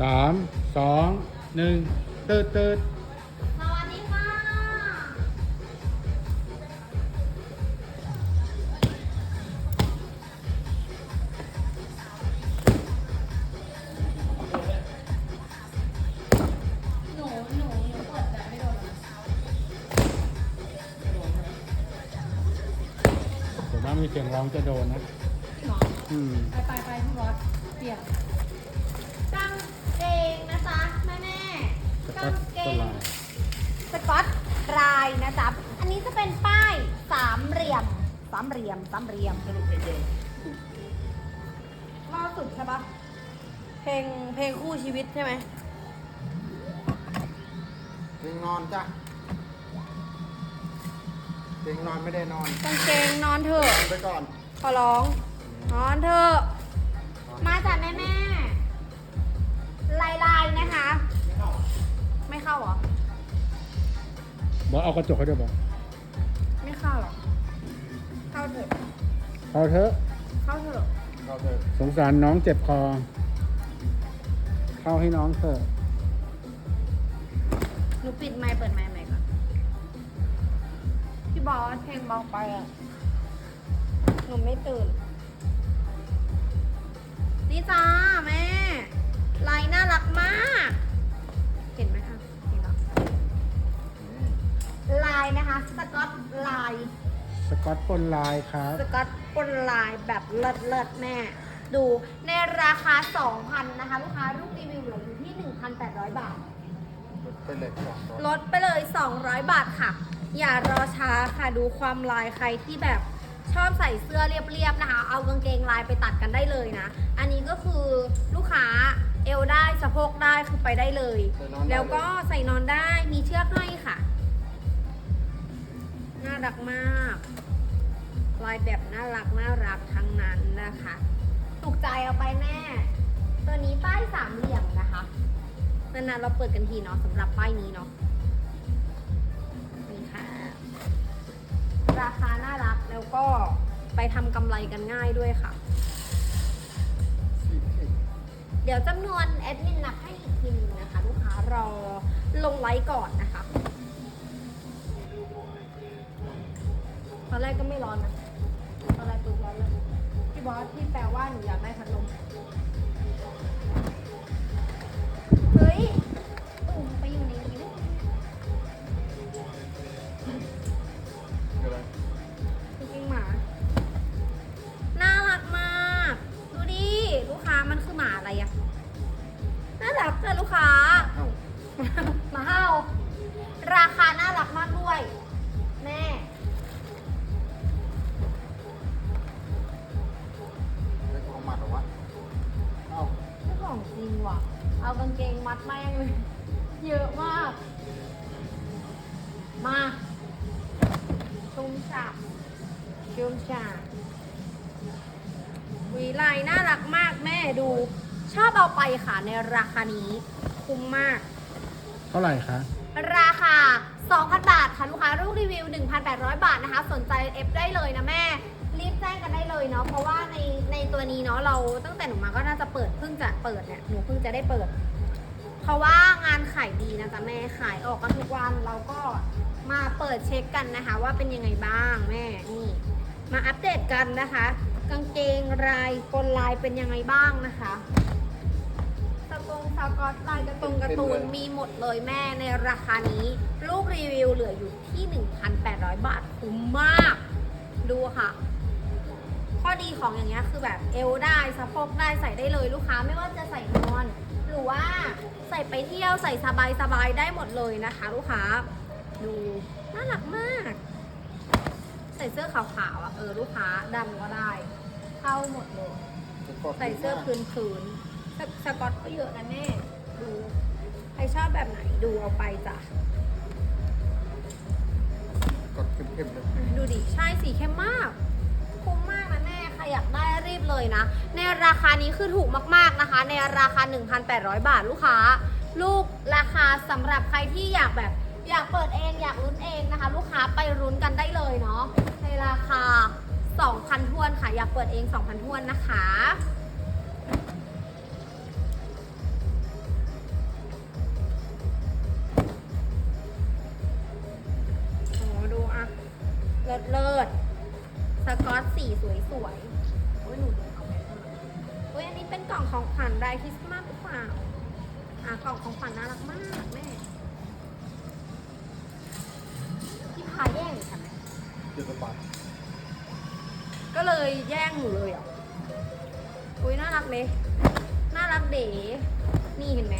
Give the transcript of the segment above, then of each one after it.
สามสองหนึ่งตืดตืดสวัสดีค่ะ หนู หนู หนูเปิดแบบไม่โดนเหรอเดี๋ยวว่ามีเสียงร้องจะโดนนะจริงเหรออืม ไปไปไปพี่บอสเปลี่ยน นะจ๊ะ อันนี้จะเป็นป้ายสามเหลี่ยมสามเหลี่ยมสามเหลี่ยมล่าสุดใช่ปะเพลงเพลงคู่ชีวิตใช่ไหมเตียงนอนจ้ะเตียงนอนไม่ได้นอนกางเกงนอนเถอะนอนไปก่อนขอร้อง นอนเถอะ มาจากแม่แม่ บอกเอากระจกให้ด้วยบอกไม่เข้าหรอเข้าเถอะเอาเถอะเข้าเถอะเราเถอะสงสารน้องเจ็บคอ เข้าให้น้องเถอะหนูปิดไมค์เปิดไมค์ใหม่ก่อนพี่บอสเพลงเบาไปอะหนูไม่ตื่น นี่จ้าแม่ อตปนลายครับ สกอตปนลายแบบเลิศเลิศๆแม่ ดูในราคา 2,000 นะคะ ลูกค้าลูกรีวิวเหลืออยู่ที่ 1,800 บาทรถไปเลยสองร้อยลดไปเลย 200 บาทค่ะ อย่ารอช้าค่ะดูความลายใครที่แบบชอบใส่เสื้อเรียบๆนะคะ เอากางเกงลายไปตัดกันได้เลยนะ อันนี้ก็คือลูกค้าเอวได้สะโพกได้คือไปได้เลยใส่นอนได้แล้วก็ใส่นอนได้มีเชือกให้ค่ะ น่ารักมาก ลายแบบน่ารักน่ารักทั้งนั้นนะคะถูกใจเอาไปแม่ ตัวนี้ป้ายสามเหลี่ยมนะคะนานๆเราเปิดกันทีเนาะสำหรับป้ายนี้เนาะนี่ค่ะ ราคาน่ารักแล้วก็ไปทำกำไรกันง่ายด้วยค่ะ เดี๋ยวจำนวนแอดมินนับให้อีกทีนึงนะคะ ลูกค้ารอลงไลค์ก่อนนะคะ ตอนแรกก็ไม่ร้อนนะ ตอนแรกปุ๊บร้อนเลยพี่บอสที่แปลว่าหนูอยากได้พัดลมเฮ้ยตุ่มไปอยู่ในนิ้วจริงๆหมา น่ารักมาก ดูดิ ลูกค้ามันคือหมาอะไรอะ ชอบเอาไปค่ะในราคานี้คุ้มมาก เท่าไหร่คะ ราคา 2,000 บาทค่ะลูกค้ารูปรีวิว 1,800 บาทนะคะ สนใจเอฟได้เลยนะแม่ รีบแจ้งกันได้เลยเนาะเพราะว่าในในตัวนี้เนาะเราตั้งแต่หนูมาก็น่าจะเปิดเพิ่งจะเปิดเนี่ยหนูเพิ่งจะได้เปิด เพราะว่างานขายดีนะจ๊ะแม่ขายออกกันทุกวันเราก็มาเปิดเช็คกันนะคะ ว่าเป็นยังไงบ้างแม่นี่มาอัปเดตกันนะคะ กางเกงลายกลลายเป็นยังไงบ้างนะคะ สกงสกอตลายกระตรงการ์ตูนมีหมดเลยแม่ในราคานี้ ลูกรีวิวเหลืออยู่ที่ 1,800 บาทคุ้มมาก ดูค่ะ ข้อดีของอย่างเงี้ยคือแบบเอวได้สะโพกได้ใส่ได้เลยลูกค้าไม่ว่าจะใส่นอน หรือว่าใส่ไปเที่ยวใส่สบายสบายๆได้หมดเลยนะคะ ลูกค้า ดูน่ารักมาก ใส่เสื้อขาวๆอะเออลูกค้าดำก็ได้ เข้าหมดเลยจะกดใส่เสื้อพื้นพื้น สสกอตก็เยอะนะแม่ ดูใครชอบแบบไหนดูเอาไปจ้ะกดเข้มๆเลยดูดิ ใช่สีเข้มมาก คุ้มมากนะแม่ใครอยากได้รีบเลยนะ ในราคานี้คือถูกมากๆนะคะ ในราคา 1,800 บาทลูกค้า ลูกราคาสำหรับใครที่อยากแบบอยากเปิดเองอยากลุ้นเองนะคะ ลูกค้าไปรุ้นกันได้เลยเนาะในราคา 2,000ทวนค่ะ อยากเปิดเอง 2,000ทวนนะคะ ศเลิศสกอตสีสวยสวยๆโอ้ยหนูเอาไปทำไมโอ้ยอันนี้เป็นกล่องของขวัญรายคริสต์มาสหรือเปล่าอะกล่องของขวัญน่ารักมากแม่พี่พาแย่งฉันไหมเจ็ดสิบบาทก็เลยแย่งหนูเลยอะอุ้ยน่ารักเลยน่ารักเด๋นี่เห็นไหม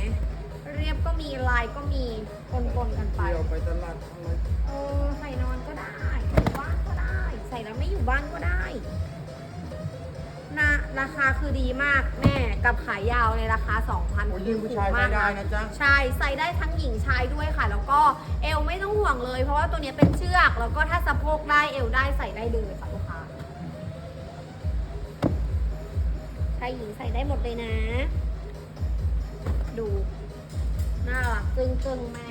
เรียบก็มีลายก็มีปนๆกันไปเที่ยวไปตลาดอะไรเออใส่นอนก็ได้ ใส่แล้วไม่อยู่บ้านก็ได้นะราคาคือดีมากแม่กับขายยาวในราคา 2,000โอ้ยยิ่งผู้ชายถูกใช้มากได้นะนะจ๊ะใช่ใส่ได้ทั้งหญิงชายด้วยค่ะ แล้วก็เอวไม่ต้องห่วงเลย เพราะว่าตัวเนี้ยเป็นเชือกแล้วก็ถ้าสะโพกได้เอวได้ใส่ได้เลยค่ะลูกค้าชายหญิงใส่ได้หมดเลยนะ ดู น่ารักจึ้งจึงๆแม่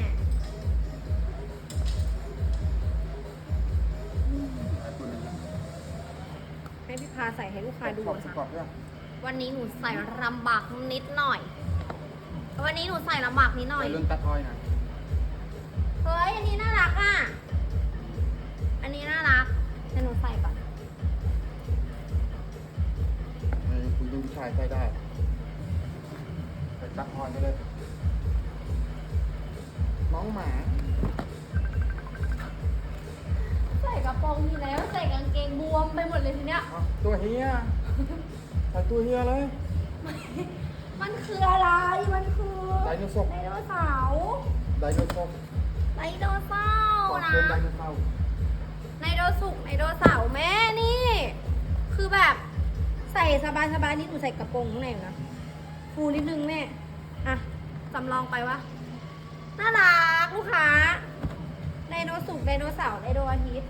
พี่พาใส่ให้ลูกค้าดูขอบสค่ะปอร์ตด้วยวันนี้หนูใส่ลำบากนิดหน่อย วันนี้หนูใส่ลำบากนิดหน่อยใส่เรื่องตัดอ้อยนะเฮ้ยอันนี้น่ารักอะ อันนี้น่ารักให้หนูใส่ก่อนไอ้คุณดูผู้ชายใช้ได้ใส่ตัดอ้อยไปเลยน้องหมา ส่กระโปรงทีแล้ว ใส่กางเกงบวมไปหมดเลยทีเนี้ยเอาตัวเฮียใส่ตัวเฮียเลยมันคืออะไร มันคือไดโนเสาร์ไดโนเสาร์ไดโนเสาร์ไดโนเสาร์ก่อนนะเป็นไดโนเสาร์ไดโนสุกไดโนเสาร์แม่นี่ คือแบบใส่สบายสบายๆนี่หนูใส่กระโปรงข้างในอยู่นะฟูนิดนึงแม่อะจำลองไปวะน่ารักลูกค้าไดโนสุกไดโนเสาร์ไดโนอาทิตย์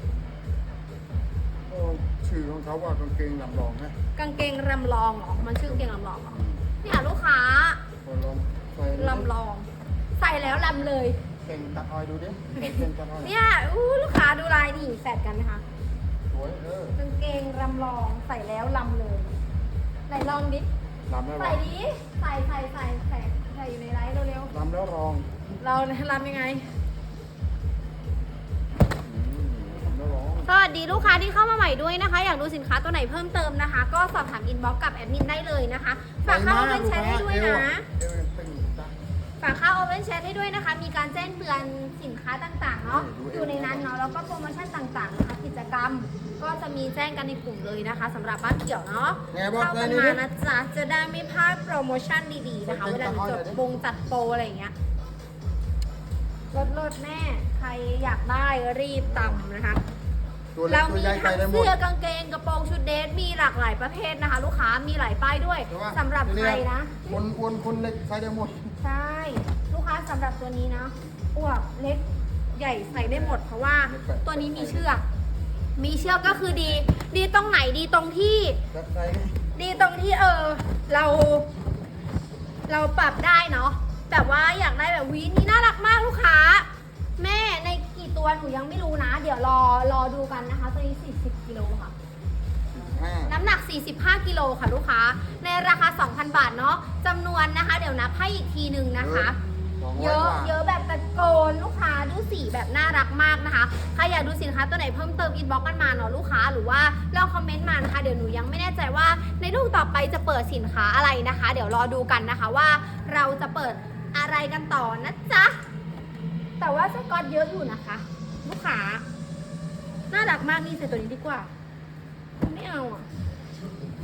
โอ้ชื่อของเขาว่ากางเกงลำลองนะกางเกงลำลองเหรอ มันชื่อกางเกงลำลองเหรอเนี่ยลูกค้าพอลองใส่ลำลอง ใส่แล้วลำเลย เก่งตัดอ้อยดูดิเก่งตัดอ้อยเนี่ยอู้ลูกค้าดูลายนี่แฟดกันไหมคะ สวยเออกางเกงลำลองใส่แล้วลำเลยไหนลองดิลำแล้วรใส่องดิใส่ใส่ใส่ใส่ใส่อยู่ในไลฟ์เร็วลำแล้วรองๆเราลำยังไง สวัสดีลูกค้าที่เข้ามาใหม่ด้วยนะคะ อยากดูสินค้าตัวไหนเพิ่มเติมนะคะ ก็สอบถามอินบ็อกซ์กับแอดมินได้เลยนะคะ ฝากเข้าโอเ n นแชทให้ด้วยนะเอวยังตึงอยู่จ้ะฝากเข้าโอเ n นแชทให้ด้วยนะคะ มีการแจ้งเตือนสินค้าต่างๆเนาะดูเองอยู่ในนั้นเนาะแล้วก็โปรโมชั่นต่างๆนะคะกิจกรรมก็จะมีแจ้งกันในกลุ่มเลยนะคะสำหรับบ้านเขียวเนาะไงบอกเข้าเลกัยนนี่มาดินะจ๊ะจะได้ไม่พลาดโปรโมชั่นดีๆนะคะ เวลาจดบงจัดโปรอะไรอย่างเงี้ยลดลดๆแม่ ใครอยากได้รีบตำนะคะ ตัวเล็กเราตัวมีใหญ่ใส่ทั้งได้หมด เสื้อกางเกงกระโปรงชุดเดทมีหลากหลายประเภทนะคะ ลูกค้ามีหลายป้ายด้วยแต่ว่าสำหรับใครนะ คนอ้วนคนเล็กใส่ได้หมด ใช่ ลูกค้าสำหรับตัวนี้นะอ้วกเล็กใหญ่ใส่ได้หมด เพราะว่าตัวนี้มีเชือก มีเชือกก็คือดี ดีตรงไหนดีตรงที่ใส่นี่ดีตรงที่เออเรา เราปรับได้เนาะแบบว่าอยากได้แบบวินี่น่ารักมากลูกค้า แม่ในกี่ ตัวหนูยังไม่รู้นะ เดี๋ยวรอรอดูกันนะคะตัวนี้ 40กิโลค่ะ ห้าน้ำหนัก 45 กิโลค่ะลูกค้า ในราคา 2,000 บาทเนาะจำนวนนะคะ เดี๋ยวนับให้อีกทีหนึ่งนะคะ สงร้เยอะกว่า เยอะแบบตะโกนลูกค้าดูสีแบบน่ารักมากนะคะ ใครอยากดูสินค้าตัวไหนเพิ่มเติมอินบ็อกกันมาเนาะลูกค้าหรือว่าลองคอมเมนต์มานะคะ เดี๋ยวหนูยังไม่แน่ใจว่าในลูกต่อไปจะเปิดสินค้าอะไรนะคะ เดี๋ยวรอดูกันนะคะว่าเราจะเปิดอะไรกันต่อนะจ๊ะ แต่ว่าสกอตเยอะอยู่นะคะ ลูกค้าน่ารักมากนี่ใส่ตัวนี้ดีกว่า ไม่เอาอะ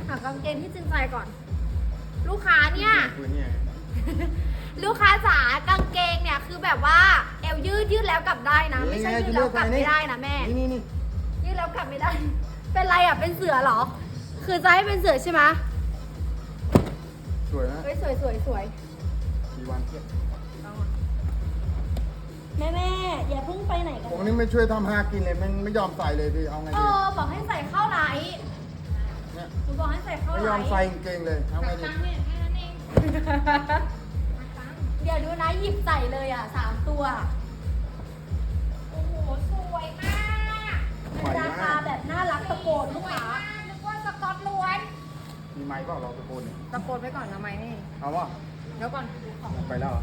หากางเกงที่จริงใจก่อน ลูกค้าเนี่ยตัวเนี่ยลูกค้าจ๋ากางเกงเนี่ยคือแบบว่าเอวยืดยืดแล้วกลับได้นะ ไม่ใช่ยืดแล้วกลับไม่ได้นะแม่ นี่นี่นี่ยืดแล้วกลับไม่ได้ เป็นไรอะเป็นเสือเหรอ คือจะให้เป็นเสือใช่ไหมสวยนะเฮ้ยสวยสวยสวย มีวันเทียบ แม่แม่อย่าเพิ่งไปไหนกันผมนี่ไม่ช่วยทำหากินเลยมันไม่ยอมใส่เลยพี่เอาไงเอดีอบอกให้ใส่เข้าไลท์เนี่ยหนูบอกให้ใส่เข้าไม่ไลยอมท์ใส่กางเกงเลยเอาไงดีเดี๋ยวดูนะหยิบใส่เลยอะสามตัว โอ้โห สวยมากราคาแบบน่ารักตะโกนลูกค้า นึกว่าสกอตล้วน มีไม้เปล่าเราตะโกนเนี่ยตะโกนไปก่อนทำไมนี่ เอาวะเดี๋ยวก่อนดูของไปแล้วเหรอ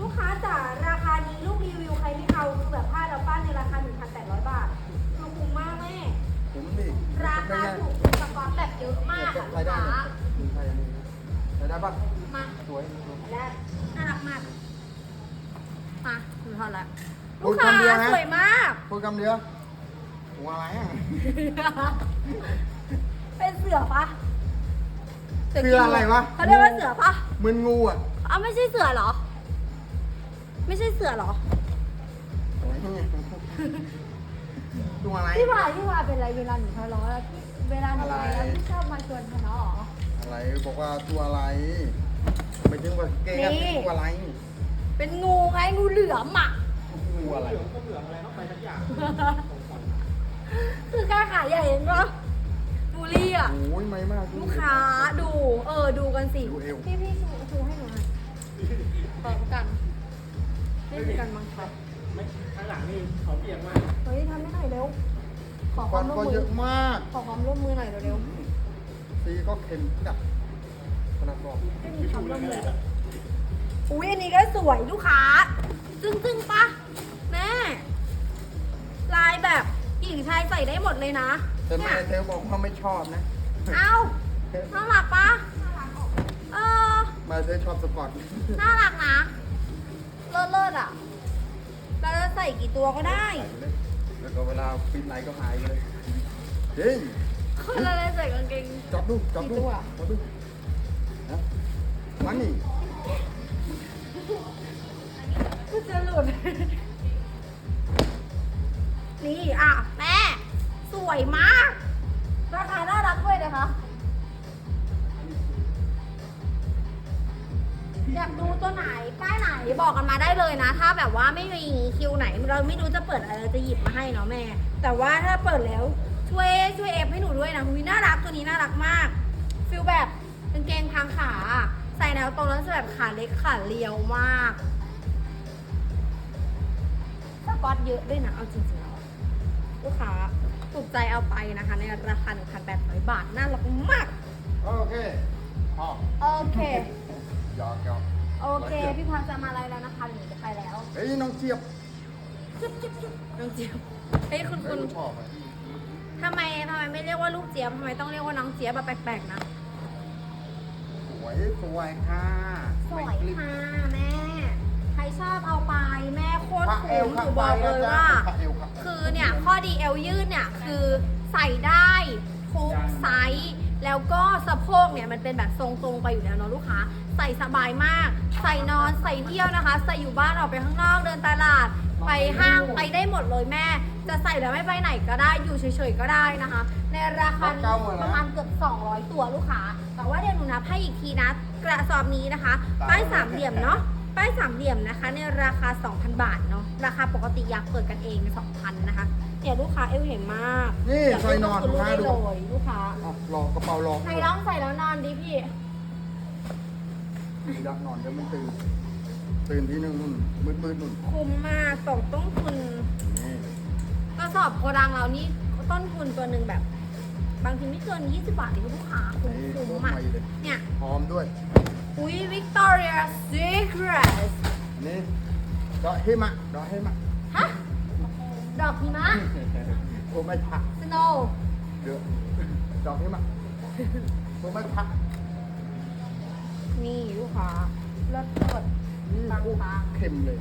ลูกค้าจ๋าราคานี้ลูกรีวิวใครไม่เอาคือแบบผ้าเราป้านในราคา 1,800 บาทคือคุ้มมากแม่ ผมดิราคาถูกสกอตแบบเยอะมากค่ะใครลูกได้ค้าเนี่ยใครอันนี้ใครได้ปะมาสวยสวยและน่ารักมาก มาหนูทอนแล้วพูลูดกค้าคำเดียวนะสวยมากพูดคำเดียวหัวอะไรอะเป็นเสือปะเสืออะไรวะเขาเรียกว่าเสือปะเหมือนงูอะอ้าวไม่ใช่เสือเหรอ ไม่ใช่เสือเหรอตัวอะไร พี่วายพี่วายเป็นอะไรเวลาหนูทะเลาะแล้วพี่เวลาหนูไปแล้วอะไรพี่ชอบมาชวนทะเลาะเหรอ อะไรบอกว่าตัวอะไรไม่ถึงว่าเก่งอะนี่ ตัวอะไรเป็นงูไงงูเหลือมอะ งูอะไรคือการขายใหญ่เห็นปะบูลลี่อะ โอ้ยไม่มาก ลูกค้าดู เออ ดูกันสิ ดูเอว พี่พี่ชู นี่คือการบังคับข้างหลังนี่เขาเปียกมากเฮ้ยทำไม่หน่อยเร็ว ขอคฟัวานมร่วมก็มืเยออะมาก ขอความร่วมมือหน่อยเร็วสีก็เค็มจัดขนาดบอกๆไม่มีความร่วมมืออุ้ยอันนี้ก็สวยลูกค้าจึ้งจึ้งๆปะแม่ ลายแบบหญิงชายใส่ได้หมดเลยนะแต่แม่เนี่ยเธอบอกว่าไม่ชอบนะ เอ้าน่ารักปะเออแมาเธอชอบสปอร์ต น่ารักนะ เลิศเลิศอะ เราจะใส่กี่ตัวก็ได้ ใส่ไปเลยแล้วก็เวลาปิดไลน์ก็หายไปเลยจริงเราจะใส่กางเกง จับดูจับดูกี่ตัว จับดูนะมันนี่ก็จะหลุด นี่อะ แม่ สวยมาก ราคาน่ารักด้วยนะคะ อยากดูตัวไหนป้ายไหนบอกกันมาได้เลยนะ ถ้าแบบว่าไม่มีคิวไหน เราไม่รู้จะเปิดอะไรเราจะหยิบมาให้เนาะแม่ แต่ว่าถ้าเปิดแล้วช่วยช่วยเอฟให้หนูด้วยนะคุยน่ารักตัวนี้น่ารักมากฟิลแบบกางเกงทางขาอะใส่แนวตรงแล้วจะแบบขาเล็กขาเรียวมากสกอตเยอะด้วยนะเอาจริงๆแล้วลูกค้าถูกใจเอาไปนะคะ ในราคา 1,800 บาทน่ารักมาก โอเคพอโอเค หยอกหยอกโอเค พี่พันจะมาอะไรแล้วนะคะหนูจะไปแล้วเฮ้ยน้องเจี๊ยบจิ๊บจิ๊บจิ๊บน้องเจี๊ยบเฮ้ยคุณเฮ้คุยณชอบอะทำไมทำไมไม่เรียกว่าลูกเจี๊ยบทำไมต้องเรียกว่าน้องเจี๊ยบแบบแปลกๆนะ สวยสวยค่ะสวยไม่กลิ้งค่ะแม่ ใครชอบเอาไปแม่โคตรพระเอคุ้วมหข้านูงบอกเลยว่าพระเอวครับคือเนี่ยข้อดีเอวยืดเนี่ยคือใส่ได้ทุกไซส์ แล้วก็สะโพกเนี่ยมันเป็นแบบทรงตรงไปอยู่แล้วเนาะลูกค้า ใส่สบายมาก ใส่นอนใส่เที่ยวนะคะ ใส่อยู่บ้านออกไปข้างนอกเดินตลาด ไปห้างไปได้หมดเลยแม่ จะใส่แล้วไม่ไปไหนก็ได้อยู่เฉยๆก็ได้นะคะ ในราคานี้ประมาณเกือบ 200 ตัวลูกค้า แต่ว่าเดี๋ยวหนูนับให้อีกทีนะกระสอบนี้นะคะป้ายสามเหลี่ยมเนาะป้ายสามเหลี่ยมนะคะในราคา 2,000 บาทเนาะราคาปกติอยากเปิดกันเอง2,000นะคะ เดี๋ยวลูกค้าเอวเห็นมากนี่เดี๋ยวใส่นอนลูกลูกค้าค้าดูดูได้เลยลูกค้าอะรอกระเป๋ารอไหนลองใส่แล้วนอนดิพี่ดักนอนเดี๋ยวมันตื่นตื่นทีนึงนุ่นมืดมืดๆนุ่นคุ้มมากตกต้นทุนนี่กระสอบโกดังเรานี่ต้นทุนตัวหนึ่งแบบ บางทีไม่เกิน20บาทเองลูกค้าคุ้มนี่คุ้โคตมรอะใหม่เลยเนี่ยพร้อมด้วยอุ้ย Victoria Secret อันนี้ดอกเฮมะดอกเฮมะฮะ ดอกหิมะ ผมไม่ผัก Snow เดี๋ยวดอกเฮมะผมไม่ผักนี่ลูกค้าเลิศเลิศนี่บางโคตรบางเค็มเลย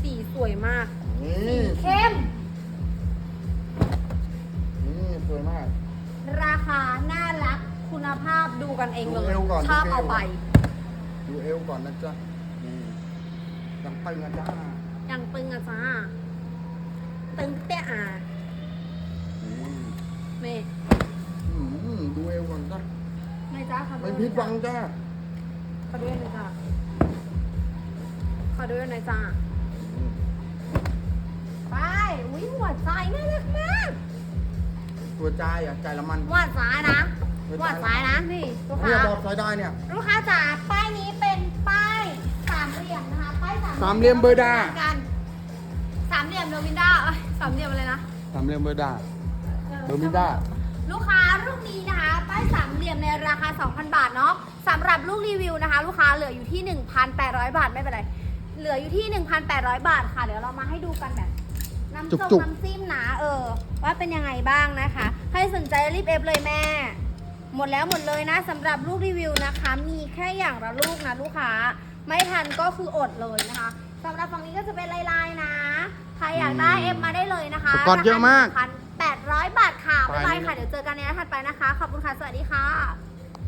สีสวยมาก นี่สีเข้ม นี่สวยมาก ราคา น่ารัก คุณภาพดูกันเองเลดูยเอวก่อนชอบดูเอว เอาไป ดูเอวก่อนนะจ๊ะนี่ยังตึงอะจ้ายังตึงอะจ้า ตึงเตี้ยอะนี่เมย์อืมดูเอวก่อนจ้ะไม่จ้าขอไม่ด้วยผิดหวังจ้าขอด้วยหน่อยจ้าขอด้วยหน่อยจ้าอืมไปอุ้ยหัวใจน่ารักมากตัวใจอะใจละมันหัวซ้ายนะหัวซ้ายนะนี่ลูกเนี่ยค้าบอดใช้ได้เนี่ยลูกค้าจ๋าป้ายนี้เป็นป้ายสามเหลี่ยมนะคะป้ายสามสามเหลี่ยมเบอร์ดากันสามเหลี่ยมโดมินดาเอ้ย สามเหลี่ยมอะไรนะ สามเหลี่ยมเบอร์ดาออโดมินดาลูกค้าลูกกนี้นะคะป้ายสามเหลี่ยมในราคา 2,000 บาทเนาะสำหรับลูกรีวิวนะคะ ลูกค้าเหลืออยู่ที่ 1,800 บาทไม่เป็นไร เหลืออยู่ที่ 1,800 บาทค่ะ เดี๋ยวเรามาให้ดูกันแบบน้ำจุจุกกๆ น้ำจิ้มนะเออ ว่าเป็นยังไงบ้างนะคะ ใครสนใจรีบเอฟเลยแม่ หมดแล้วหมดเลยนะสำหรับลูกรีวิวนะคะ มีแค่อย่างละลูกนะลูกค้า ไม่ทันก็คืออดเลยนะคะสำหรับฝั่งนี้ก็จะเป็นลายๆนะ ใครอยากได้เอฟมาได้เลยนะคะสกอตเยอะมากพันแปดร้อยบาทค่ะบ๊ายบายไปค่ะ เดี๋ยวเจอกันในนัดถัดไปนะคะ ขอบคุณค่ะ สวัสดีค่ะ